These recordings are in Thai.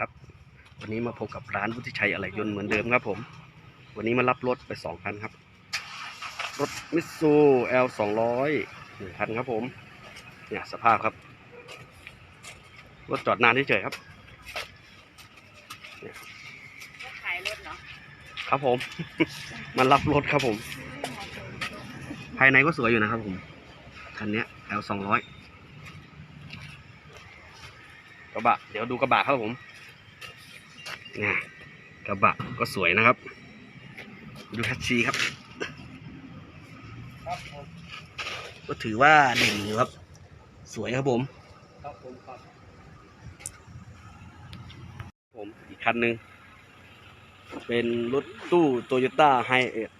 ครับ วันนี้มาพบกับร้านวุฒิชัยอะไหล่ยนต์เหมือนเดิมครับผม วันนี้มารับรถไปสองคันครับ รถมิตซู L สองร้อยหนึ่งคันครับผม เนี่ยสภาพครับ รถจอดนานเฉยๆครับ ขายรถเหรอครับผมมันรับรถครับผม ภายในก็สวยอยู่นะครับผม คันเนี้ย L สองร้อยกระบะ เดี๋ยวดูกระบะครับผม นี่กระบะก็สวยนะครับ ดูแคชชีครับ ก็ถือว่าเด่นอยู่ครับ สวยครับผมครับผมครับผมอีกคันหนึ่งเป็นรถตู้โตโยต้าไฮเอท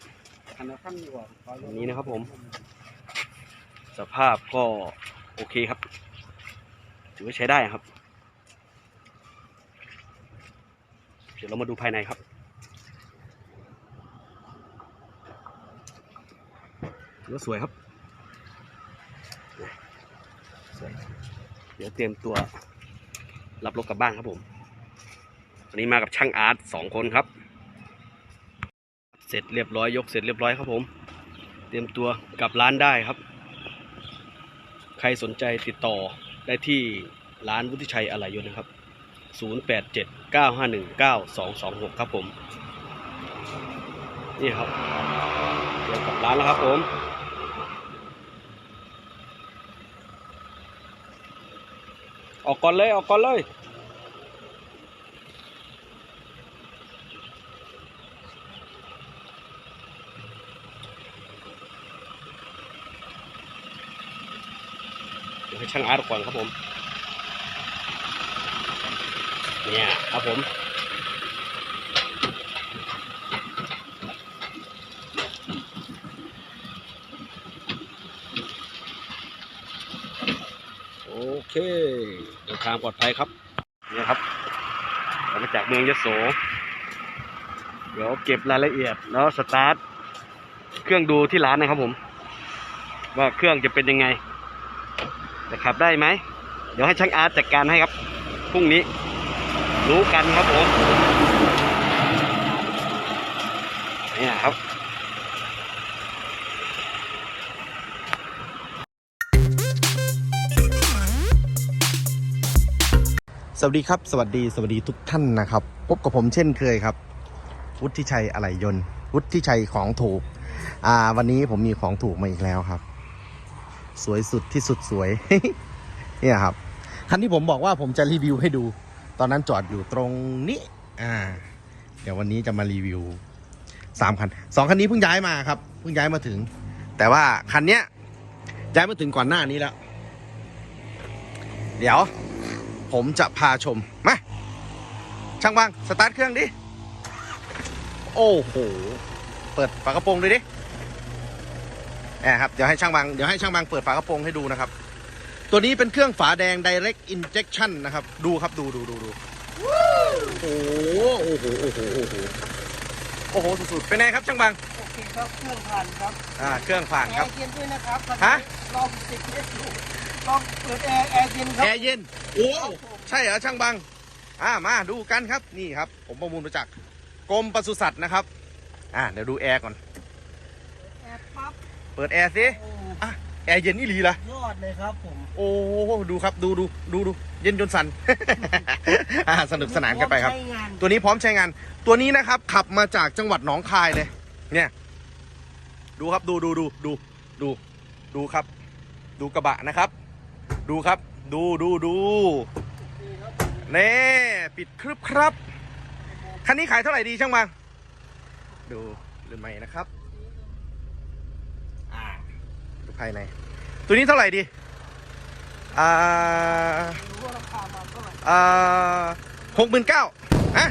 อันนั้นขั้นดีกว่าขออันนี้นะครับผม สภาพก็โอเคครับ ถือว่าใช้ได้ครับ เดี๋ยวเรามาดูภายในครับ ถือว่าสวยครับ สวย เดี๋ยวเตรียมตัวรับรถกลับบ้านครับผม วันนี้มากับช่างอาร์ตสองคนครับ เสร็จเรียบร้อยยกเสร็จเรียบร้อยครับผม เตรียมตัวกลับร้านได้ครับ ใครสนใจติดต่อได้ที่ร้านวุฒิชัยอะไหล่ยนต์นะครับ 087 951 9226 ครับผม นี่ครับเตรียมกลับร้านแล้วครับผมออกก่อนเลยออกก่อนเลยให้ช่างอาร์ตก่อนครับผม เนี่ยครับผมโอเคเดินทางปลอดภัยครับเนี่ยครับเรามาจากเมืองยโสเดี๋ยวเก็บรายละเอียดแล้วสตาร์ทเครื่องดูที่ร้านนะครับผม ว่าเครื่องจะเป็นยังไงจะขับได้ไหม เดี๋ยวให้ช่างอาร์ตจัดการให้ครับพรุ่งนี้ รู้กันครับผมนี่ครับสวัสดีครับ สวัสดีสวัสดีทุกท่านนะครับ พบกับผมเช่นเคยครับ วุฒิชัยอะไหล่ยนต์ วุฒิชัยของถูก อ่า วันนี้ผมมีของถูกมาอีกแล้วครับ สวยสุดที่สุดสวย เนี่ยครับ คันที่ผมบอกว่าผมจะรีวิวให้ดู ตอนนั้นจอดอยู่ตรงนี้อ่า เดี๋ยววันนี้จะมารีวิวสามคันสองคันนี้เพิ่งย้ายมาครับเพิ่งย้ายมาถึง แต่ว่าคันเนี้ยย้ายมาถึงก่อนหน้านี้แล้ว เดี๋ยว ผมจะพาชมมาช่างบางสตาร์ทเครื่องดิ โอ้โห เปิดฝากระโปรงเลยดิแอบครับ เดี๋ยวให้ช่างบาง เดี๋ยวให้ช่างบางเปิดฝากระโปรงให้ดูนะครับ ตัวนี้เป็นเครื่องฝาแดง direct injection นะครับ ดูครับดูดูดูดูโอ้โหโอ้โหโอ้โหโอ้โหโอ้โหสุดๆเป็นไงครับช่างบางโอเคครับเครื่องผ่านครับอ่าเครื่องผ่านครับแอร์เย็นด้วยนะครับฮะ ลองติดเอสดูลองเปิดแอร์แอร์เย็นครับแอร์เย็นโอ้ใช่เหรอช่างบางอ่ามาดูกันครับนี่ครับ ผมประมูลมาจากกรมปศุสัตว์นะครับ อ่าเดี๋ยวดูแอร์ก่อน แอร์ปั๊บเปิดแอร์สิโอ้อะแอร์เย็นนี่ลีละยอดเลยครับผม โอ้ดูครับดูดูดูดูเย็นจนสัน อ่าสนุกสนานกันไปครับใช้งาน ตัวนี้พร้อมใช้งาน ตัวนี้นะครับ ขับมาจากจังหวัดหนองคายเลย เนี่ย ดูครับดูดูดูดูดูดูครับ ดูกระบะนะครับ ดูครับ ดูดูดูเน่ปิดครึบครับคันนี้ขายเท่าไหร่ดีช่างบางดูหรือไม่นะครับ อ่า ดู ภายใน ตัวนี้เท่าไหร่ดีอ่ารู้ว่าราคามันเท่าไหร่อ่าหกหมื่นเก้าอะ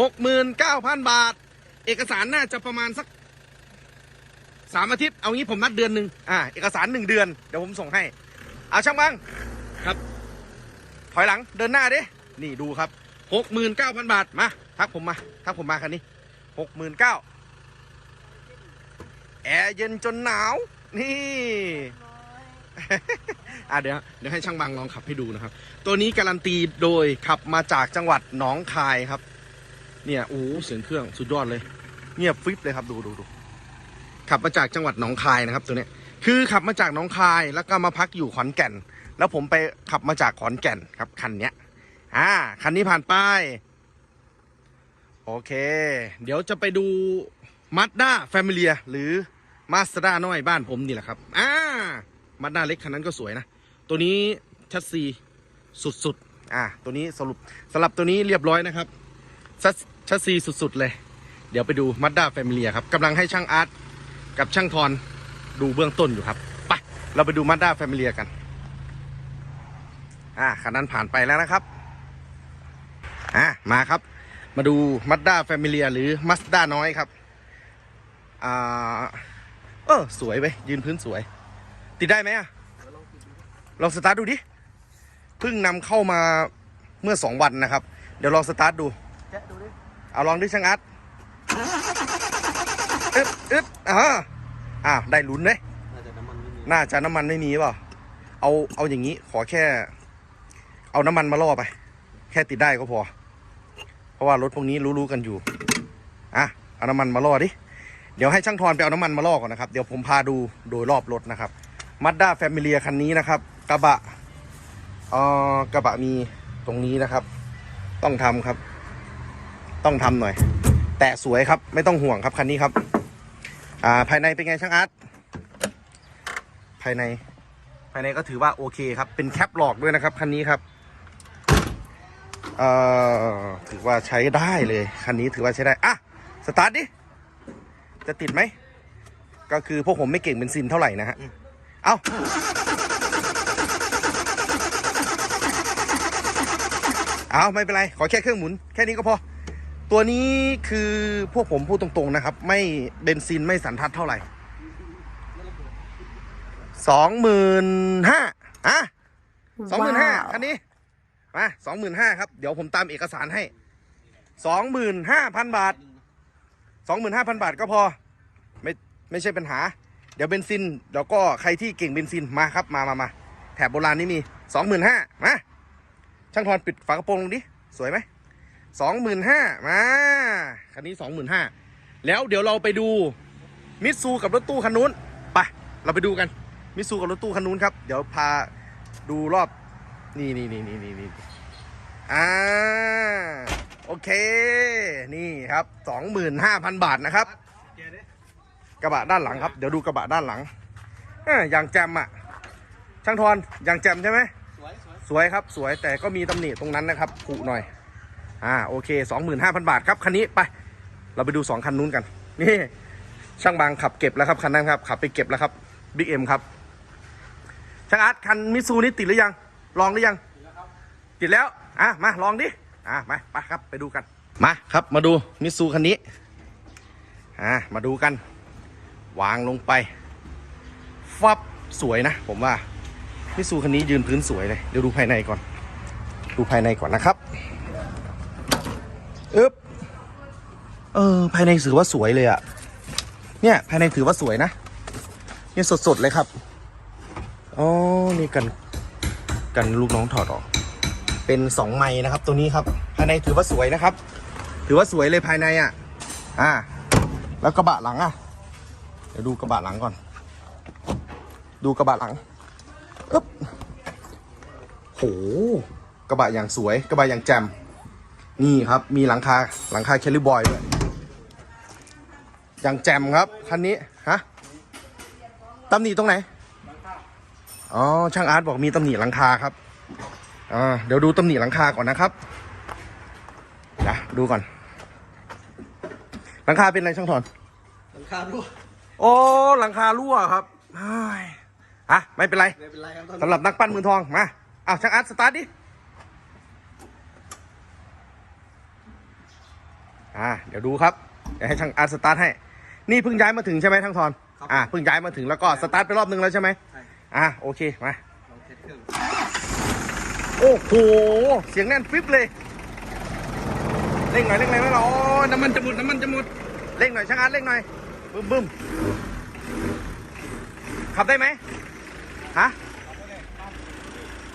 หกหมื่นเก้าพันบาท เอกสารน่าจะประมาณสักสามอาทิตย์เอางี้ผมนัดเดือนหนึ่งอ่าเอกสารหนึ่งเดือนเดี๋ยวผมส่งให้เอาช่างบ้างครับ ถอยหลังเดินหน้าดินี่ดูครับหกหมื่นเก้าพันบาทมาทักผมมาทักผมมาคันนี้หกหมื่นเก้าแอร์เย็นจนหนาว นี่ อะเดี๋ยวเดี๋ยวให้ช่างบางลองขับให้ดูนะครับ ตัวนี้การันตีโดยขับมาจากจังหวัดหนองคายครับ เนี่ยโอ้โหเสียงเครื่องสุดยอดเลย เงียบฟิปเลยครับดูดูดูขับมาจากจังหวัดหนองคายนะครับ ตัวเนี้ยคือขับมาจากหนองคายแล้วก็มาพักอยู่ขอนแก่น แล้วผมไปขับมาจากขอนแก่นครับคันเนี้ยอ่าคันนี้ผ่านไปโอเค เดี๋ยวจะไปดูมาสด้าแฟมิเลียหรือ มาสด้าน้อยบ้านผมนี่แหละครับ อ่ามาสด้าเล็กคันนั้นก็สวยนะ ตัวนี้ชัดซีสุดๆ อ่า ตัวนี้สรุปสลับตัวนี้เรียบร้อยนะครับ ชัดชัดซีสุดๆ เลย เดี๋ยวไปดูมั d ด้าแฟมิเลียครับกำลังให้ช่างอาร์ตกับช่างทอนดูเบื้องต้นอยู่ครับ ไป เราไปดูมั d ด้าแฟมิเลียกัน อ่า คันนั้นผ่านไปแล้วนะครับ อ่า มาครับ มาดูมั d ด้าแฟมิเลียหรือมัสด้าน้อยครับ อ่า เออสวยไปยืนพื้นสวย ติดได้ไหมอะลองสตาร์ทดูดิเพิ่งนำเข้ามาเมื่อสองวันนะครับ เดี๋ยวลองสตาร์ทดูแกะดูดิเอาลองดิช่างอัดอึดอึดอ่าอ้าวได้ลุ้นเลยน่าจะน้ำมันไม่มีน่าจะน้ำมันไม่มีเปล่าเอาเอาอย่างนี้ขอแค่ เอาน้ำมันมาล่อไป แค่ติดได้ก็พอ เพราะว่ารถพวกนี้รู้ๆกันอยู่อะเอาน้ำมันมาล่อดิ เดี๋ยวให้ช่างทอนไปเอาน้ำมันมาลอกก่อนนะครับเดี๋ยวผมพาดูโดยรอบรถนะครับมั d ด้าแฟมิเลียคันนี้นะครับกระบะเอ่อกระบะมีตรงนี้นะครับ ต้องทำครับ ต้องทำหน่อย แต่สวยครับไม่ต้องห่วงครับคันนี้ครับ อ่าภายในเป็นไงช่างอาร์ตภายในภายในก็ถือว่าโอเคครับ เป็นแคปหลอกด้วยนะครับคันนี้ครับเอ่อถือว่าใช้ได้เลยคันนี้ถือว่าใช้ได้อะสตาร์ทดิ จะติดไหม ก็คือพวกผมไม่เก่งเป็นซินเท่าไหร่นะฮะ เอาเอาไม่เป็นไร ขอแค่เครื่องหมุน แค่นี้ก็พอ ตัวนี้คือพวกผมพูดตรงๆนะครับ ไม่เบนซินไม่สันทัดเท่าไหร่สองหมื่นห้าอะสองหมื่นห้าคันนี้ มาสองหมื่นห้าครับ เดี๋ยวผมตามเอกสารให้สองหมื่นห้าพันบาท สองหมื่นห้าพันบาทก็พอ ไม่ไม่ใช่ปัญหา เดี๋ยวเบนซินเดี๋ยวก็ใครที่เก่งเบนซินมาครับมามามาแถบโบราณนี่มีสองหมื่นห้ามาช่างทอนปิดฝากระโปรงลงดิสวยไหมสองหมื่นห้ามาคันนี้สองหมื่นห้าแล้วเดี๋ยวเราไปดูมิตซูกับรถตู้คันนู้นไปเราไปดูกันมิตซูกับรถตู้คันนู้นครับ เดี๋ยวพาดูรอบนี่นี่นี่นี่นี่นี่อ่า เค นี่ครับสองหมื่นห้าพันบาทนะครับแกะดิกระบะด้านหลังครับ เดี๋ยวดูกระบะด้านหลังอ่าอย่างแจมอะ ช่างทอนอย่างแจมใช่ไหมสวยสวยสวยครับสวยแต่ก็มีตำหนิตรงนั้นนะครับผุหน่อย อ่าโอเคสองหมื่นห้าพันบาทครับคันนี้ไป เราไปดูสองคันนู้นกัน นี่ ช่างบางขับเก็บแล้วครับคันนั้นครับขับไปเก็บแล้วครับบิ๊กเอ็มครับช่างอาร์ตคันมิซูนี่ติดหรือยัง ลองหรือยัง ติดแล้วอะมาลองดิ อะมาไปครับไปดูกัน มาครับมาดูมิซูคันนี้อะมาดูกัน วางลงไป ฟับสวยนะ ผมว่ามิซูคันนี้ยืนพื้นสวยเลยเดี๋ยวดูภายในก่อน ดูภายในก่อนนะครับอึ๊บเออภายในถือว่าสวยเลยอะเนี่ยภายในถือว่าสวยนะเนี่ยสดๆเลยครับอ๋อนี่กันกันลูกน้องถอดออก เป็นสองไม้นะครับ ตัวนี้ครับภายในถือว่าสวยนะครับ ถือว่าสวยเลยภายในอะ อ่า แล้วกระบะหลังอะ เดี๋ยวดูกระบะหลังก่อน ดูกระบะหลังอึ๊บโหกระบะอย่างสวย กระบะอย่างแจ่มนี่ครับ มีหลังคาหลังคาเคลลี่บอยด้วยอย่างแจ่มครับคันนี้ฮะตำหนิตรงไหนอ๋อช่างอาร์ตบอกมีตำหนิหลังคาครับ อ่าเดี๋ยวดูตำหนิหลังคาก่อนนะครับนะดูก่อน หลังคาเป็นอะไรช่างถอน หลังคารั่วโอ้หลังคารั่วครับเฮ้ยอะไม่เป็นไรไม่เป็นไรครับตอนสำหรับนักปั้นมือทองมาอ้าวช่างอาร์ตสตาร์ทดิอ่าเดี๋ยวดูครับเดี๋ยวให้ช่างอาร์ตสตาร์ทให้ นี่เพิ่งย้ายมาถึงใช่ไหมทั้งทอนอ่าเพิ่งย้ายมาถึงแล้วก็สตาร์ทไปรอบนึงแล้วใช่ไหมใช่อ่าโอเคมาลองเทสเครื่อง โอ้โห เสียงแน่นฟิปเลย เร่งหน่อยเร่งหน่อยไม่หรอน้ำมันจะหมดน้ำมันจะหมดเร่งหน่อยช่างอาร์ตเร่งหน่อยบึ้มบึ้มขับได้ไหมฮะ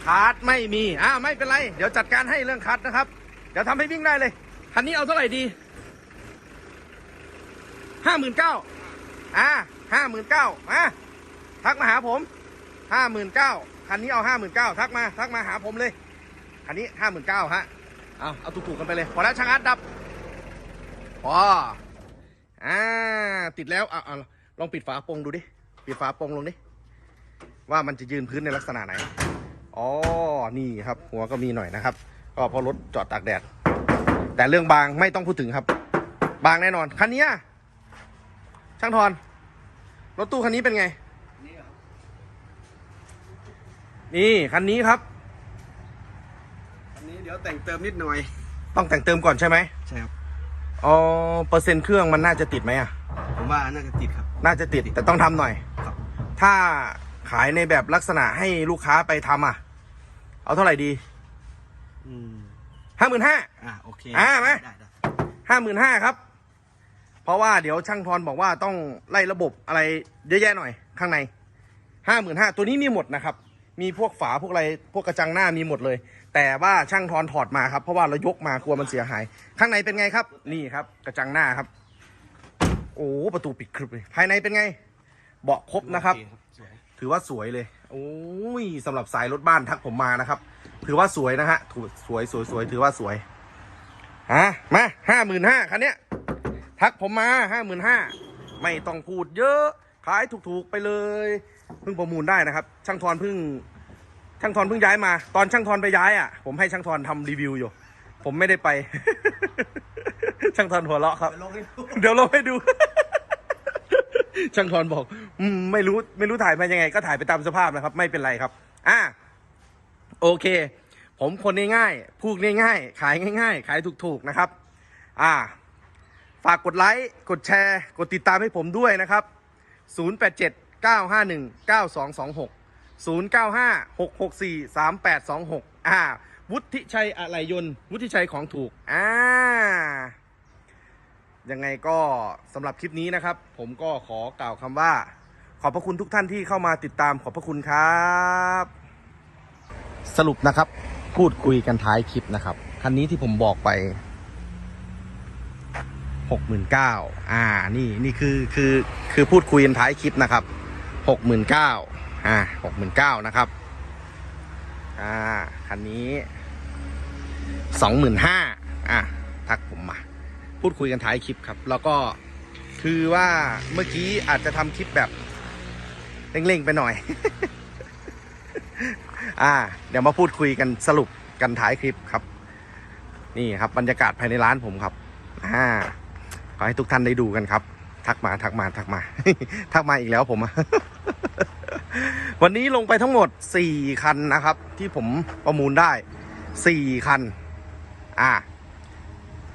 ขคัดไม่มีอ่าไม่เป็นไร เดี๋ยวจัดการให้เรื่องคัดนะครับ เดี๋ยวทำให้วิ่งได้เลยคันนี้เอาเท่าไหร่ดีห้าหมื่นเก้าอ่าห้าหมื่นเก้ามาทักมาหาผมห้าหมื่นเก้าคันนี้เอาห้าหมื่นเก้าทักมาทักมาหาผมเลย คันนี้ห้าหมื่นเก้าฮะ เอาเอาถูกๆกันไปเลย พอแล้วช่างอัดดับพออ่าติดแล้วเอาเอาลองปิดฝาโปรงดูดิ ปิดฝาโปรงลงดิ ว่ามันจะยืนพื้นในลักษณะไหน อ๋อ นี่ครับ หัวก็มีหน่อยนะครับ ก็พราะรถจอดตากแดด แต่เรื่องบางไม่ต้องพูดถึงครับ บางแน่นอน คันนี้ช่างทอน รถตู้คันนี้เป็นไง นี่คันนี้ครับ อันนี้เดี๋ยวแต่งเติมนิดหน่อย ต้องแต่งเติมก่อนใช่ไหมใช่ครับ อ๋อเปอร์เซ็นต์เครื่องมันน่าจะติดไหมอะ ผมว่าน่าจะติดครับ น่าจะติดแต่ต้องทำหน่อย ครับ ถ้าขายในแบบลักษณะให้ลูกค้าไปทำอะ เอาเท่าไหร่ดีอืมห้าหมื่นห้า อ่าโอเคอ่าไหมได้ได้ห้าหมื่นห้าครับ เพราะว่าเดี๋ยวช่างทอนบอกว่าต้องไล่ระบบอะไรเยอะแยะหน่อยข้างในห้าหมื่นห้าตัวนี้มีหมดนะครับ มีพวกฝาพวกอะไรพวกกระจังหน้ามีหมดเลย แต่ว่าช่างทอนถอดมาครับเพราะว่าเรายกมากลัวมันเสียหาย ข้างในเป็นไงครับ นี่ครับกระจังหน้าครับ โอ้ประตูปิดครึบเลยภายในเป็นไง เบาะครบนะครับ สวยถือว่าสวยเลยโอ้ยสำหรับสายรถบ้านทักผมมานะครับ ถือว่าสวยนะฮะถูกสวยสวยสวยถือว่าสวยฮะมาห้าหมื่นห้าคันเนี้ยทักผมมาห้าหมื่นห้าไม่ต้องพูดเยอะ ขายถูกๆไปเลย เพิ่งประมูลได้นะครับ ช่างทอนเพิ่ง ช่างทอนเพิ่งย้ายมา ตอนช่างทอนไปย้ายอะ ผมให้ช่างทอนทำรีวิวอยู่ ผมไม่ได้ไป ช่างทอนหัวเราะครับ ลงให้ดูเดี๋ยวลงให้ดู ช่างทอนบอก อืม ไม่รู้ไม่รู้ถ่ายมายังไง ก็ถ่ายไปตามสภาพนะครับ ไม่เป็นไรครับ อะโอเค ผมคนง่ายๆพูดง่ายๆ ขายง่าย ๆ ขายถูกๆนะครับ อ่า ฝากกดไลค์ กดแชร์ กดติดตามให้ผมด้วยนะครับ 087 951 9226 095 664 3826 อ่า วุฒิชัยอะไรยนต์ วุฒิชัยของถูก อ่า ยังไงก็สำหรับคลิปนี้นะครับ ผมก็ขอกล่าวคำว่า ขอบพระคุณทุกท่านที่เข้ามาติดตามขอบพระคุณครับ สรุปนะครับ พูดคุยกันท้ายคลิปนะครับ คันนี้ที่ผมบอกไปหกหมื่นเก้าอ่า นี่ นี่คือ คือ คือพูดคุยกันท้ายคลิปนะครับ หกหมื่นเก้าอ่าหกหมื่นเก้านะครับ อ่า คันนี้สองหมื่นห้าอะ ทักผมมา พูดคุยกันท้ายคลิปครับ แล้วก็คือว่าเมื่อกี้อาจจะทำคลิปแบบเร่งๆไปหน่อย อ่า เดี๋ยวมาพูดคุยกันสรุปกันท้ายคลิปครับ นี่ครับบรรยากาศภายในร้านผมครับ อ่า ขอให้ทุกท่านได้ดูกันครับ ทักมาทักมาทักมา ทักมาอีกแล้วผม วันนี้ลงไปทั้งหมด4คันนะครับ ที่ผมประมูลได้4คัน อ่า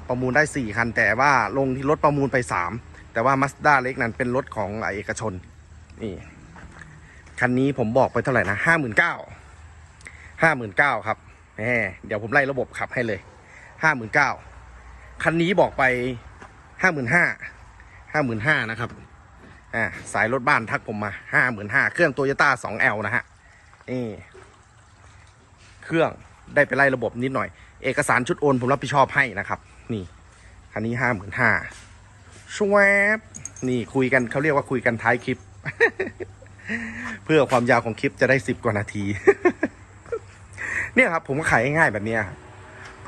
ประมูลได้4คัน แต่ว่าลงที่รถประมูลไป3แต่ว่ามาสด้าเล็กนั้นเป็นรถของเอกชน นี่ คันนี้ผมบอกไปเท่าไหร่นะห้าหมื่นเก้าห้าหมื่นเก้าครับแหมเดี๋ยวผมไล่ระบบขับให้เลยห้าหมื่นเก้าคันนี้บอกไปห้าหมื่นห้า ห้าหมื่นห้านะครับอ่าสายรถบ้านทักผมมาห้าหมื่นห้าเครื่องโตโยต้าสองแอลนะฮะนี่เครื่องได้ไปไล่ระบบนิดหน่อย เอกสารชุดโอนผมรับผิดชอบให้นะครับ นี่คันนี้ห้าหมื่นห้าชวบนี่คุยกันเขาเรียกว่าคุยกันท้ายคลิป เพื่อความยาวของคลิปจะได้สิบกว่านาที เนี่ยครับ ผมก็ขายง่ายแบบนี้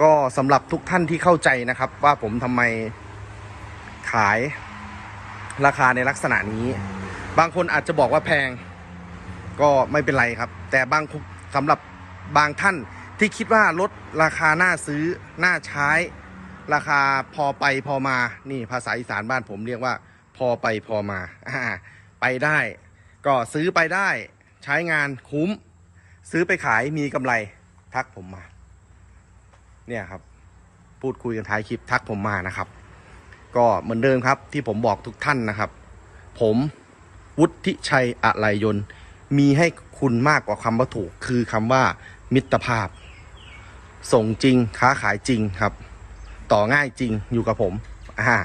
ก็สำหรับทุกท่านที่เข้าใจนะครับ ว่าผมทำไมขาย ราคาในลักษณะนี้ บางคนอาจจะบอกว่าแพง ก็ไม่เป็นไรครับ แต่บางสำหรับบางท่านที่คิดว่ารถราคาน่าซื้อน่าใช้ ราคาพอไปพอมานี่ภาษาอีสานบ้านผมเรียกว่า พอไปพอมาอ่าไปได้ ก็ซื้อไปได้ใช้งานคุ้ม ซื้อไปขายมีกำไรทักผมมา เนี่ยครับ พูดคุยกันท้ายคลิปทักผมมานะครับ ก็เหมือนเดิมครับ ที่ผมบอกทุกท่านนะครับ ผมวุฒิชัยอะไรยนมีให้คุณมากกว่าคำว่าถูก คือคำว่า มิตรภาพ ส่งจริงค้าขายจริงครับ ต่อง่ายจริงอยู่กับผมอ่า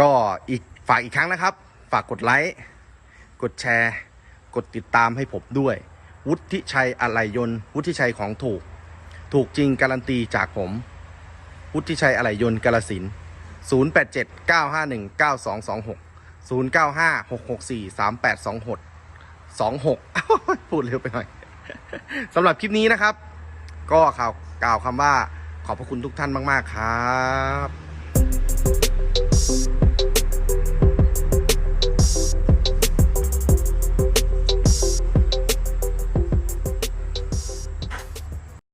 ก็อีกฝากอีกครั้งนะครับ ฝากกดไลค์กดแชร์ กดติดตามให้ผมด้วย วุฒิชัยอะไหล่ยนวุฒิชัยของถูก ถูกจริงการันตีจากผม วุฒิชัยอะไหล่ยนต์กาลสิน 087 951 9226 095 664 3826 26 พูดเร็วไปหน่อยสำหรับคลิปนี้นะครับ ก็ข่าวกล่าวคำว่าขอบพระคุณทุกท่านมาก ๆ ครับ